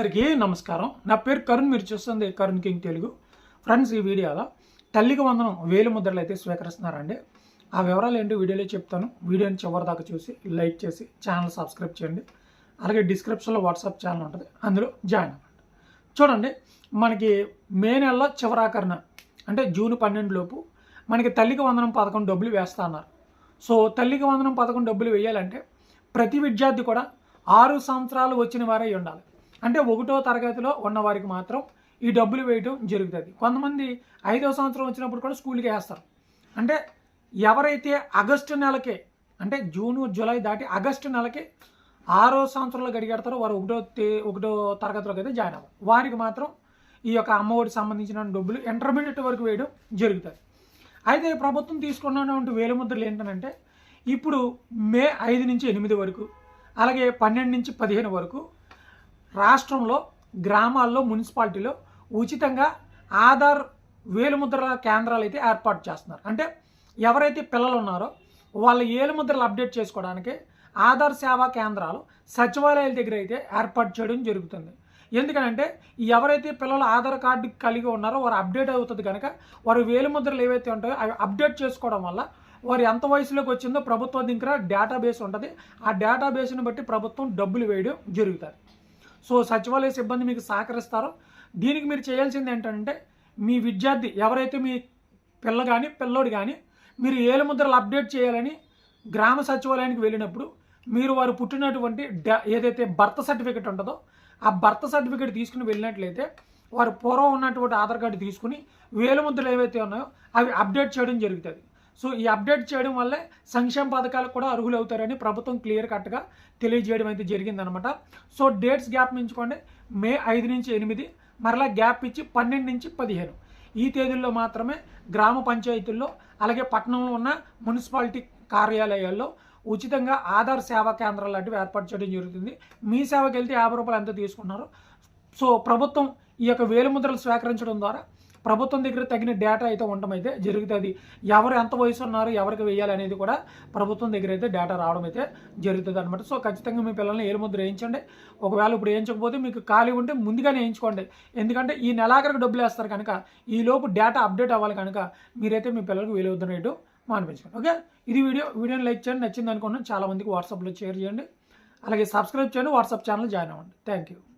అందరికీ నమస్కారం. నా పేరు కరుణ్ మీరు చూస్తుంది కరుణ్ కింగ్ తెలుగు. ఫ్రెండ్స్ ఈ వీడియోలో తల్లికి వందనం వేలు ముద్రలు అయితే స్వీకరిస్తున్నారండి. ఆ వివరాలు ఏంటి వీడియోలో చెప్తాను. వీడియోని చివరి దాకా చూసి లైక్ చేసి ఛానల్ సబ్స్క్రైబ్ చేయండి. అలాగే డిస్క్రిప్షన్లో వాట్సాప్ ఛానల్ ఉంటుంది. అందులో జాయిన్ అవ్వండి. చూడండి మనకి మే నెలలో చివరాకరణ అంటే జూన్ పన్నెండు లోపు మనకి తల్లికి వందనం పథకం డబ్బులు వేస్తా అన్నారు. సో తల్లికి వందనం పథకం డబ్బులు వేయాలంటే ప్రతి విద్యార్థి కూడా ఆరు సంవత్సరాలు వచ్చిన వారే ఉండాలి. అంటే ఒకటో తరగతిలో ఉన్నవారికి మాత్రం ఈ డబ్బులు వేయటం జరుగుతుంది. కొంతమంది ఐదో సంవత్సరం వచ్చినప్పుడు కూడా స్కూల్కి వేస్తారు. అంటే ఎవరైతే ఆగస్టు నెలకే అంటే జూను జూలై దాటి ఆగస్టు నెలకే ఆరో సంవత్సరంలో గడిగెడతారో వారు ఒకటో తే ఒకటో తరగతిలోకి అయితే జాయిన్ అవ్వాలి వారికి మాత్రం ఈ యొక్క అమ్మఒడికి సంబంధించిన డబ్బులు ఇంటర్మీడియట్ వరకు వేయడం జరుగుతుంది. అయితే ప్రభుత్వం తీసుకున్నటువంటి వేలుముద్రలు ఏంటంటే ఇప్పుడు మే ఐదు నుంచి ఎనిమిది వరకు అలాగే పన్నెండు నుంచి పదిహేను వరకు రాష్ట్రంలో గ్రామాల్లో మున్సిపాలిటీలో ఉచితంగా ఆధార్ వేలుముద్రల కేంద్రాలు అయితే ఏర్పాటు చేస్తున్నారు. అంటే ఎవరైతే పిల్లలు ఉన్నారో వాళ్ళ ఏలుముద్రలు అప్డేట్ చేసుకోవడానికి ఆధార్ సేవా కేంద్రాలు సచివాలయాల దగ్గర అయితే ఏర్పాటు చేయడం జరుగుతుంది. ఎందుకంటే ఎవరైతే పిల్లలు ఆధార్ కార్డు కలిగి ఉన్నారో వారు అప్డేట్ అవుతుంది కనుక వారు వేలుముద్రలు ఏవైతే ఉంటాయో అవి అప్డేట్ చేసుకోవడం వల్ల వారు ఎంత వయసులోకి వచ్చిందో ప్రభుత్వం దగ్గర డేటాబేస్ ఉంటుంది. ఆ డేటాబేస్ని బట్టి ప్రభుత్వం డబ్బులు వేయడం జరుగుతుంది. సో సచివాలయ సిబ్బంది మీకు సహకరిస్తారో దీనికి మీరు చేయాల్సింది ఏంటంటే మీ విద్యార్థి ఎవరైతే మీ పిల్ల కానీ పిల్లోడు కానీ మీరు ఏలు ముద్రలు అప్డేట్ చేయాలని గ్రామ సచివాలయానికి వెళ్ళినప్పుడు మీరు వారు పుట్టినటువంటి ఏదైతే బర్త్ సర్టిఫికెట్ ఉంటుందో ఆ బర్త్ సర్టిఫికెట్ తీసుకుని వెళ్ళినట్లయితే వారు పూర్వం ఉన్నటువంటి ఆధార్ కార్డు తీసుకుని వేలు ముద్రలు ఏవైతే ఉన్నాయో అవి అప్డేట్ చేయడం జరుగుతుంది. సో ఈ అప్డేట్ చేయడం వల్లే సంక్షేమ పథకాలకు కూడా అర్హులు అవుతారని ప్రభుత్వం క్లియర్ కట్గా తెలియజేయడం అయితే జరిగిందనమాట. సో డేట్స్ గ్యాప్ మించుకోండి. మే ఐదు నుంచి ఎనిమిది మరలా గ్యాప్ ఇచ్చి పన్నెండు నుంచి పదిహేను. ఈ తేదీల్లో మాత్రమే గ్రామ పంచాయతీల్లో అలాగే పట్టణంలో ఉన్న మున్సిపాలిటీ కార్యాలయాల్లో ఉచితంగా ఆధార్ సేవా కేంద్రాలు లాంటివి ఏర్పాటు చేయడం జరుగుతుంది. మీ సేవకి వెళ్తే యాభై రూపాయలు ఎంత తీసుకున్నారు సో ప్రభుత్వం ఈ యొక్క వేలుముద్రలు స్వీకరించడం ద్వారా ప్రభుత్వం దగ్గర తగిన డేటా అయితే ఉండడం అయితే జరుగుతుంది. ఎవరు ఎంత వయసు ఉన్నారు ఎవరికి వేయాలి అనేది కూడా ప్రభుత్వం దగ్గర అయితే డేటా రావడం అయితే జరుగుతుంది అనమాట సో ఖచ్చితంగా మీ పిల్లల్ని ఏలుముద్ర వేయించండి. ఒకవేళ ఇప్పుడు వేయించకపోతే మీకు ఖాళీ ఉంటే ముందుగానే వేయించుకోండి. ఎందుకంటే ఈ నెలాఖరికి డబ్బులు వేస్తారు కనుక ఈ లోపు డేటా అప్డేట్ అవ్వాలి కనుక మీరైతే మీ పిల్లలకు వేలు రేటు మానిపించండి ఓకే? ఇది వీడియో. వీడియోని లైక్ చేయండి. నచ్చింది అనుకున్నాను చాలా మందికి వాట్సాప్లో షేర్ చేయండి. అలాగే సబ్స్క్రైబ్ చేయండి. వాట్సాప్ ఛానల్ జాయిన్ అవ్వండి. Thank you